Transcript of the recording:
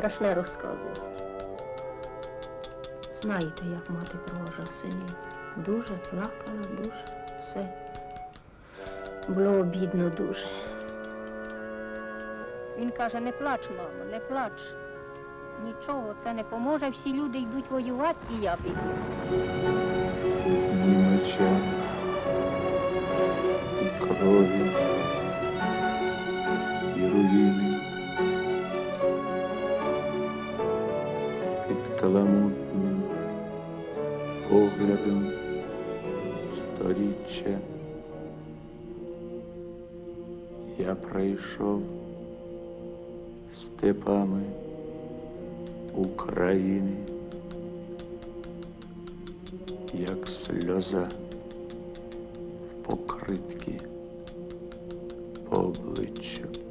страшне розказувати. Знаєте, як мати провожала синів. Дуже плакала, дуже все. Було обідно дуже. Він каже, не плач, мамо, не плач. Нічого, це не поможе. Всі люди йдуть воювати, і я піду. ні меча, і крові, і руїни. Каламутним поглядом сторіччя я прийшов степами України як сльоза в покритки по обличчю.